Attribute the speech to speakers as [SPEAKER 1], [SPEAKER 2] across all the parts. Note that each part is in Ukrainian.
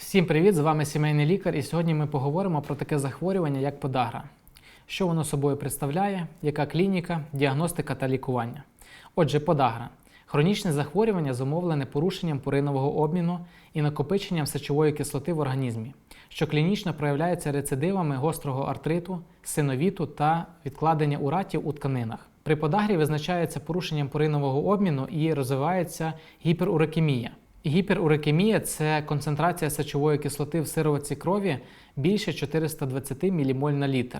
[SPEAKER 1] Всім привіт! З вами сімейний лікар, і сьогодні ми поговоримо про таке захворювання, як подагра. Що воно собою представляє, яка клініка, діагностика та лікування. Отже, подагра хронічне захворювання, зумовлене порушенням пуринового обміну і накопиченням сечової кислоти в організмі, що клінічно проявляється рецидивами гострого артриту, синовіту та відкладення уратів у тканинах. При подагрі визначається порушенням пуринового обміну і розвивається гіперурекемія. Гіперурекемія це концентрація сечової кислоти в сироватці крові більше 420 мілімоль на літр.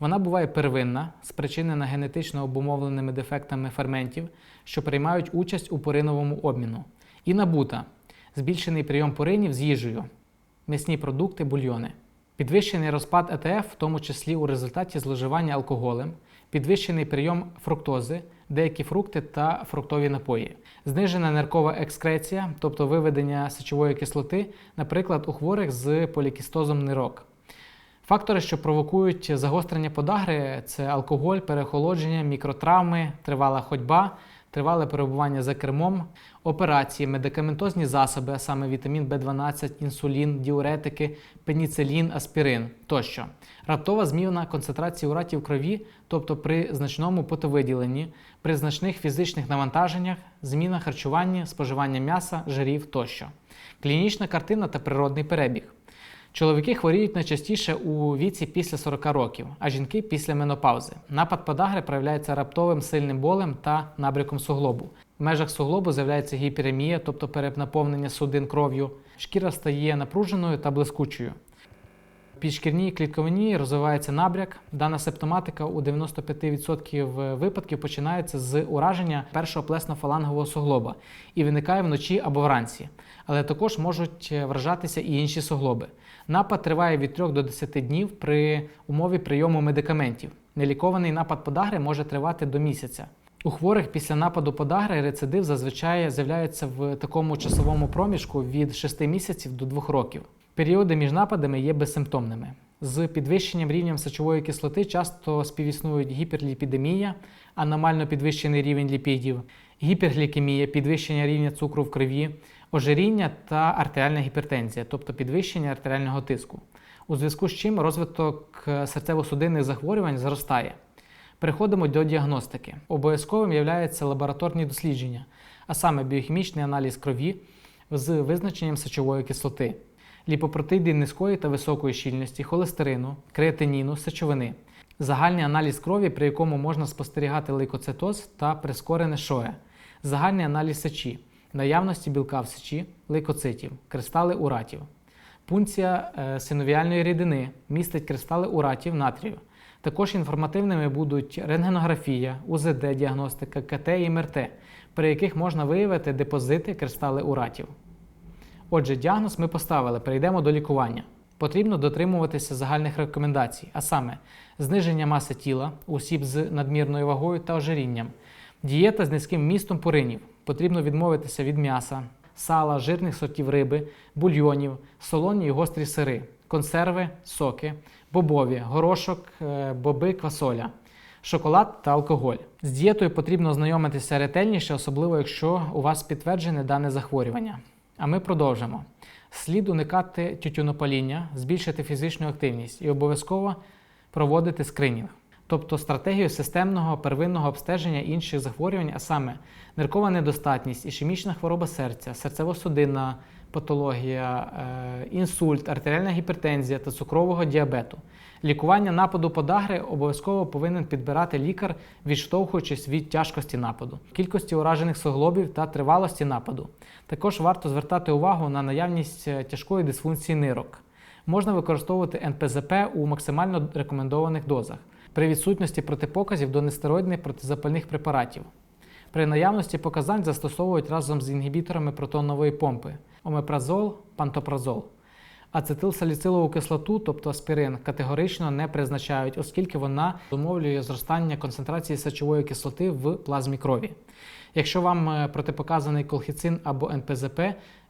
[SPEAKER 1] Вона буває первинна, спричинена генетично обумовленими дефектами ферментів, що приймають участь у пуриновому обміну, і набута збільшений прийом пуринів з їжею, м'ясні продукти, бульйони. Підвищений розпад ЕТФ, в тому числі у результаті зловживання алкоголем, підвищений прийом фруктози, деякі фрукти та фруктові напої, знижена ниркова екскреція, тобто виведення сечової кислоти, наприклад, у хворих з полікістозом нирок. Фактори, що провокують загострення подагри, це алкоголь, переохолодження, мікротравми, тривала ходьба, тривале перебування за кермом, операції, медикаментозні засоби, а саме вітамін В12, інсулін, діуретики, пеніцилін, аспірин тощо. Раптова зміна концентрації уратів крові, тобто при значному потовиділенні, при значних фізичних навантаженнях, зміна харчування, споживання м'яса, жирів тощо. Клінічна картина та природний перебіг. Чоловіки хворіють найчастіше у віці після 40 років, а жінки після менопаузи. Напад подагри проявляється раптовим сильним болем та набряком суглобу. В межах суглобу з'являється гіперемія, тобто перенаповнення судин кров'ю. Шкіра стає напруженою та блискучою. Підшкірній клітковині розвивається набряк. Дана симптоматика у 95% випадків починається з ураження першого плесно-фалангового суглоба і виникає вночі або вранці. Але також можуть вражатися і інші суглоби. Напад триває від 3 до 10 днів при умові прийому медикаментів. Нелікований напад подагри може тривати до місяця. У хворих після нападу подагри рецидив зазвичай з'являється в такому часовому проміжку від 6 місяців до 2 років. Періоди між нападами є безсимптомними. З підвищенням рівня сечової кислоти часто співіснують гіперліпідемія, аномально підвищений рівень ліпідів, гіперглікемія, підвищення рівня цукру в крові, ожиріння та артеріальна гіпертензія, тобто підвищення артеріального тиску, у зв'язку з чим розвиток серцево-судинних захворювань зростає. Переходимо до діагностики. Обов'язковим є лабораторні дослідження, а саме біохімічний аналіз крові з визначенням сечової кислоти, ліпопротиди низької та високої щільності, холестерину, креатиніну, сечовини, загальний аналіз крові, при якому можна спостерігати лейкоцитоз та прискорене шоє, загальний аналіз сечі, наявності білка в сечі, лейкоцитів, кристали уратів. Пункція е, синовіальної рідини містить кристали уратів натрію. Також інформативними будуть рентгенографія, УЗД-діагностика, КТ і МРТ, при яких можна виявити депозити кристали уратів. Отже, діагноз ми поставили, перейдемо до лікування. Потрібно дотримуватися загальних рекомендацій, а саме зниження маси тіла осіб з надмірною вагою та ожирінням, дієта з низьким містом пуринів. Потрібно відмовитися від м'яса, сала, жирних сортів риби, бульйонів, солоні і гострі сири, консерви, соки, бобові, горошок, е, боби, квасоля, шоколад та алкоголь. З дієтою потрібно ознайомитися ретельніше, особливо якщо у вас підтверджене дане захворювання. А ми продовжимо. Слід уникати тютюнопаління, збільшити фізичну активність і обов'язково проводити скринінг, тобто стратегію системного первинного обстеження інших захворювань, а саме ниркова недостатність, ішемічна хвороба серця, серцево-судинна патологія, е, інсульт, артеріальна гіпертензія та цукрового діабету. Лікування нападу подагри обов'язково повинен підбирати лікар, відштовхуючись від тяжкості нападу, кількості уражених суглобів та тривалості нападу. Також варто звертати увагу на наявність е, тяжкої дисфункції нирок. Можна використовувати НПЗП у максимально рекомендованих дозах при відсутності протипоказів до нестероїдних протизапальних препаратів. При наявності показань застосовують разом з інгібіторами протонової помпи омепразол, пантопразол. Ацетилсаліцилову кислоту, тобто аспірин, категорично не призначають, оскільки вона зумовлює зростання концентрації сечової кислоти в плазмі крові. Якщо вам е, протипоказаний колхіцин або НПЗП,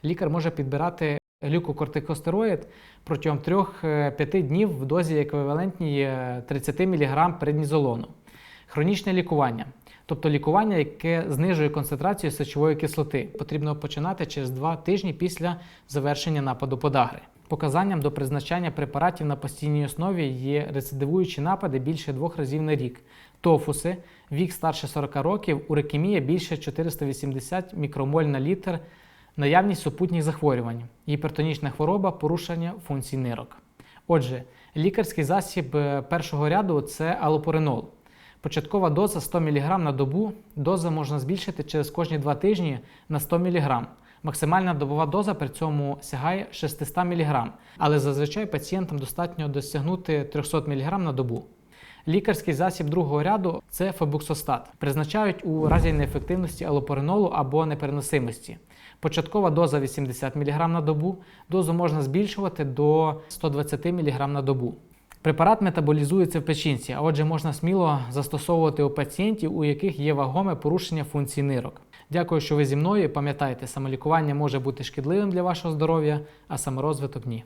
[SPEAKER 1] лікар може підбирати глюкокортикостероїд протягом 3-5 днів в дозі еквівалентній 30 мг преднізолону. Хронічне лікування. Тобто лікування, яке знижує концентрацію сечової кислоти. Потрібно починати через 2 тижні після завершення нападу подагри. Показанням до призначання препаратів на постійній основі є рецидивуючі напади більше двох разів на рік, тофуси, вік старше 40 років, урекемія більше 480 мікромоль на літр, наявність супутніх захворювань, гіпертонічна хвороба, порушення функцій нирок. Отже, лікарський засіб е, першого ряду це алопоринол. Початкова доза 100 мг на добу. Доза можна збільшити через кожні 2 тижні на 100 мг. Максимальна добова доза при цьому сягає 600 мг, але зазвичай пацієнтам достатньо досягнути 300 мг на добу. Лікарський засіб другого ряду це фебуксостат. Призначають у разі неефективності алопоринолу або непереносимості. Початкова доза 80 мг на добу, дозу можна збільшувати до 120 мг на добу. Препарат метаболізується в печінці, а отже, можна сміло застосовувати у пацієнтів, у яких є вагоме порушення функцій нирок. Дякую, що ви зі мною. Пам'ятайте, самолікування може бути шкідливим для вашого здоров'я, а саморозвиток ні.